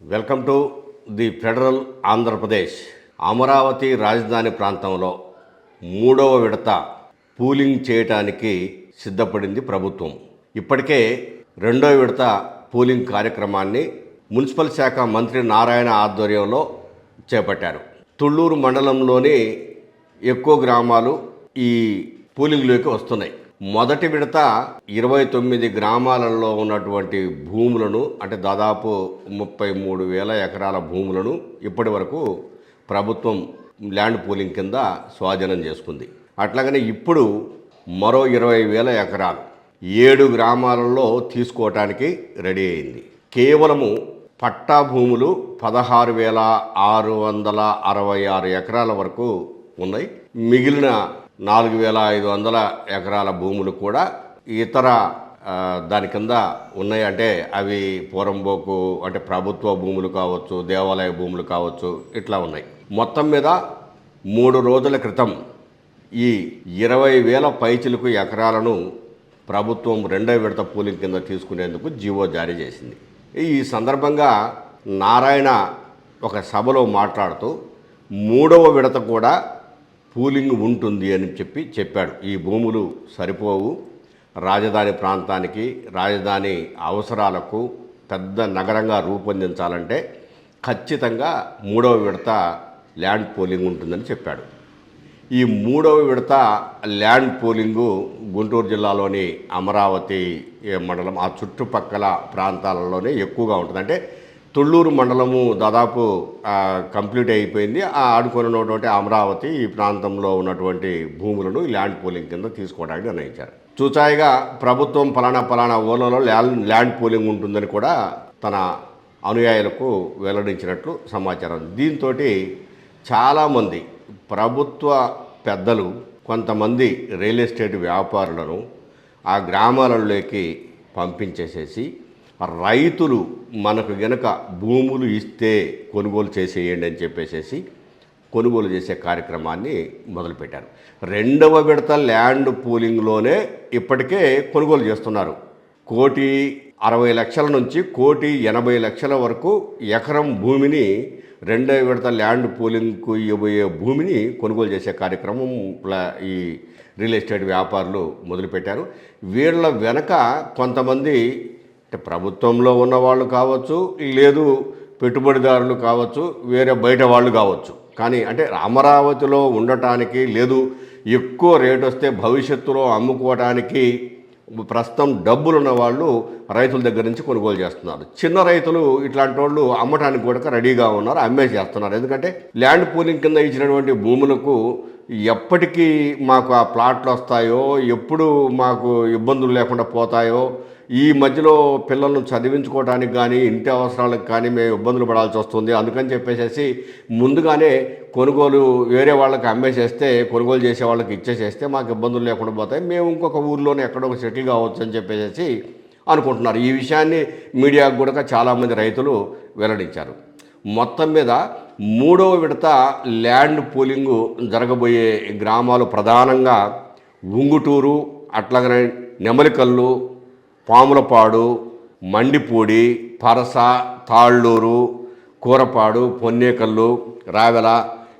Welcome to the Federal Andhra Pradesh Amaravati రాజధాని ప్రాంతంలో మూడవ విడత పూలింగ్ చేయటానికి సిద్ధపడింది ప్రభుత్వం. ఇప్పటికే రెండవ విడత పూలింగ్ కార్యక్రమాన్ని మున్సిపల్ శాఖ మంత్రి నారాయణ ఆధ్వర్యంలో చేపట్టారు. తుళ్ళూరు మండలంలోని ఎక్కువ గ్రామాలు ఈ పూలింగ్లోకి వస్తున్నాయి. మొదటి విడత ఇరవై తొమ్మిది గ్రామాలలో ఉన్నటువంటి భూములను అంటే దాదాపు ముప్పై మూడు వేల ఎకరాల భూములను ఇప్పటి వరకు ప్రభుత్వం ల్యాండ్ పూలింగ్ కింద స్వాధీనం చేసుకుంది. అట్లాగనే ఇప్పుడు మరో ఇరవై వేల ఎకరాలు ఏడు గ్రామాలలో తీసుకోవటానికి రెడీ అయింది. కేవలము పట్టా భూములు పదహారు వేల ఆరు వందల అరవై ఆరు ఎకరాల వరకు ఉన్నాయి. మిగిలిన నాలుగు వేల ఐదు వందల ఎకరాల భూములు కూడా ఇతర దాని కింద ఉన్నాయి. అంటే అవి పూరంబోకు అంటే ప్రభుత్వ భూములు కావచ్చు దేవాలయ భూములు కావచ్చు ఇట్లా ఉన్నాయి. మొత్తం మీద మూడు రోజుల క్రితం ఈ ఇరవై వేల పైచిలకు ఎకరాలను ప్రభుత్వం రెండో విడత పూలింగ్ కింద తీసుకునేందుకు జీవో జారీ చేసింది. ఈ సందర్భంగా నారాయణ ఒక సభలో మాట్లాడుతూ మూడవ విడత కూడా పూలింగ్ ఉంటుంది అని చెప్పి చెప్పాడు. ఈ భూములు సరిపోవు. రాజధాని ప్రాంతానికి రాజధాని అవసరాలకు పెద్ద నగరంగా రూపొందించాలంటే ఖచ్చితంగా మూడవ విడత ల్యాండ్ పోలింగ్ ఉంటుందని చెప్పాడు. ఈ మూడవ విడత ల్యాండ్ పోలింగు గుంటూరు జిల్లాలోని అమరావతి మండలం ఆ చుట్టుపక్కల ప్రాంతాలలోనే ఎక్కువగా ఉంటుంది అంటే తుళ్ళూరు మండలము దాదాపు కంప్లీట్ అయిపోయింది. ఆ ఆడుకొని ఉన్నటువంటి అమరావతి ఈ ప్రాంతంలో ఉన్నటువంటి భూములను ల్యాండ్ పోలింగ్ కింద తీసుకోవడానికి నిర్ణయించారు. చూచాయిగా ప్రభుత్వం ఫలానా ఫలానా ఊళ్ళలో ల్యాండ్ ల్యాండ్ పోలింగ్ ఉంటుందని కూడా తన అనుయాయులకు వెల్లడించినట్లు సమాచారం. దీంతో చాలామంది ప్రభుత్వ పెద్దలు కొంతమంది రియల్ ఎస్టేట్ వ్యాపారులను ఆ గ్రామాలలోకి పంపించేసేసి రైతులు మనకు గనక భూములు ఇస్తే కొనుగోలు చేసేయండి అని చెప్పేసేసి కొనుగోలు చేసే కార్యక్రమాన్ని మొదలుపెట్టారు. రెండవ విడత ల్యాండ్ పూలింగ్లోనే ఇప్పటికే కొనుగోలు చేస్తున్నారు. కోటి అరవై లక్షల నుంచి కోటి ఎనభై లక్షల వరకు ఎకరం భూమిని రెండవ విడత ల్యాండ్ పూలింగ్కు ఇవ్వబోయే భూమిని కొనుగోలు చేసే కార్యక్రమం ఈ రియల్ ఎస్టేట్ వ్యాపారులు మొదలుపెట్టారు. వీళ్ళ వెనక కొంతమంది అంటే ప్రభుత్వంలో ఉన్న వాళ్ళు కావచ్చు లేదు పెట్టుబడిదారులు కావచ్చు వేరే బయట వాళ్ళు కావచ్చు. కానీ అంటే అమరావతిలో ఉండటానికి లేదు ఎక్కువ రేట్ వస్తే భవిష్యత్తులో అమ్ముకోవటానికి ప్రస్తుతం డబ్బులు ఉన్న వాళ్ళు రైతుల దగ్గర నుంచి కొనుగోలు చేస్తున్నారు. చిన్న రైతులు ఇట్లాంటి వాళ్ళు అమ్మటానికి కూడా రెడీగా ఉన్నారు అమ్మేసేస్తున్నారు ఎందుకంటే ల్యాండ్ పూలింగ్ కింద ఇచ్చినటువంటి భూములకు ఎప్పటికీ మాకు ఆ ప్లాట్లు వస్తాయో ఎప్పుడు మాకు ఇబ్బందులు లేకుండా పోతాయో ఈ మధ్యలో పిల్లలను చదివించుకోవడానికి కానీ ఇంటి అవసరాలకు కానీ మేము ఇబ్బందులు పడాల్సి వస్తుంది. అందుకని చెప్పేసి ముందుగానే కొనుగోలు వేరే వాళ్ళకి అమ్మేసేస్తే కొనుగోలు చేసే వాళ్ళకి ఇచ్చేసేస్తే మాకు ఇబ్బందులు లేకుండా పోతాయి. మేము ఇంకొక ఊర్లోనే ఎక్కడో ఒక సెటిల్ కావచ్చు అని చెప్పేసి అనుకుంటున్నారు. ఈ విషయాన్ని మీడియాకు కూడా చాలామంది రైతులు వెల్లడించారు. మొత్తం మీద మూడవ విడత ల్యాండ్ పోలింగు జరగబోయే గ్రామాలు ప్రధానంగా ఉంగుటూరు అట్లాగనే నెమలికల్లు పాములపాడు మండిపూడి పరస తాళ్ళూరు కూరపాడు పొన్నేకల్లు రావెల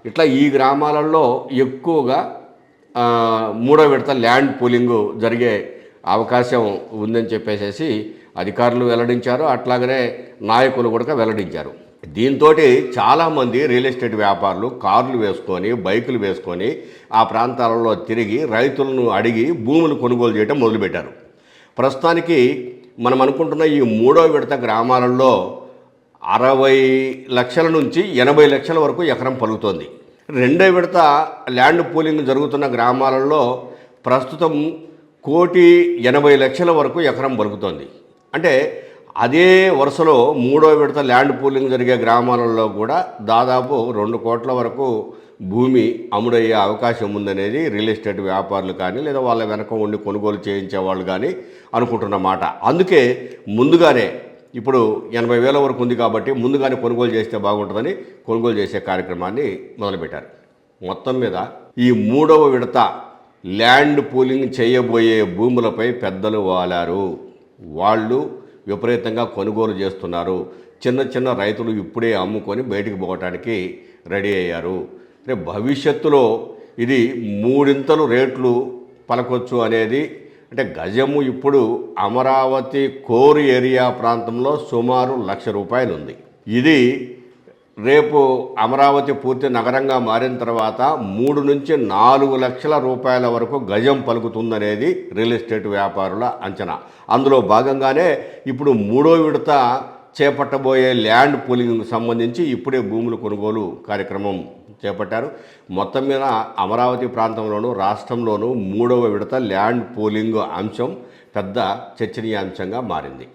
ఇట్లా ఈ గ్రామాలలో ఎక్కువగా మూడో విడత ల్యాండ్ పూలింగ్ జరిగే అవకాశం ఉందని చెప్పేసి అధికారులు వెల్లడించారు. అట్లాగనే నాయకులు కూడా వెల్లడించారు. దీంతో చాలామంది రియల్ ఎస్టేట్ వ్యాపారులు కార్లు వేసుకొని బైకులు వేసుకొని ఆ ప్రాంతాలలో తిరిగి రైతులను అడిగి భూములు కొనుగోలు చేయడం మొదలుపెట్టారు. ప్రస్తుతానికి మనం అనుకుంటున్న ఈ మూడో విడత గ్రామాలలో అరవై లక్షల నుంచి ఎనభై లక్షల వరకు ఎకరం పలుకుతోంది. రెండో విడత ల్యాండ్ పూలింగ్ జరుగుతున్న గ్రామాలలో ప్రస్తుతం కోటి ఎనభై లక్షల వరకు ఎకరం పలుకుతోంది. అంటే అదే వరుసలో మూడో విడత ల్యాండ్ పూలింగ్ జరిగే గ్రామాలలో కూడా దాదాపు రెండు కోట్ల వరకు భూమి అమ్ముడయ్యే అవకాశం ఉందనేది రియల్ ఎస్టేట్ వ్యాపారులు కానీ లేదా వాళ్ళ వెనక ఉండి కొనుగోలు చేయించే వాళ్ళు కానీ అనుకుంటున్నమాట అందుకే ముందుగానే ఇప్పుడు ఎనభై వేల వరకు ఉంది కాబట్టి ముందుగానే కొనుగోలు చేస్తే బాగుంటుందని కొనుగోలు చేసే కార్యక్రమాన్ని మొదలుపెట్టారు. మొత్తం మీద ఈ మూడవ విడత ల్యాండ్ పూలింగ్ చేయబోయే భూములపై పెద్దలు వాలారు. వాళ్ళు విపరీతంగా కొనుగోలు చేస్తున్నారు. చిన్న చిన్న రైతులు ఇప్పుడే అమ్ముకొని బయటికి పోవటానికి రెడీ అయ్యారు. రేపు భవిష్యత్తులో ఇది మూడింతలు రేట్లు పలకొచ్చు అనేది అంటే గజము ఇప్పుడు అమరావతి కోర్ ఏరియా ప్రాంతంలో సుమారు లక్ష రూపాయలు ఉంది ఇది రేపు అమరావతి పూర్తి నగరంగా మారిన తర్వాత మూడు నుంచి నాలుగు లక్షల రూపాయల వరకు గజం పలుకుతుందనేది రియల్ ఎస్టేట్ వ్యాపారుల అంచనా. అందులో భాగంగానే ఇప్పుడు మూడో విడత చేపట్టబోయే ల్యాండ్ పూలింగ్కు సంబంధించి ఇప్పుడే భూములు కొనుగోలు కార్యక్రమం చేపట్టారు. మొత్తం మీద అమరావతి ప్రాంతంలోనూ రాష్ట్రంలోనూ మూడవ విడత ల్యాండ్ పూలింగ్ అంశం పెద్ద చర్చనీయాంశంగా మారింది.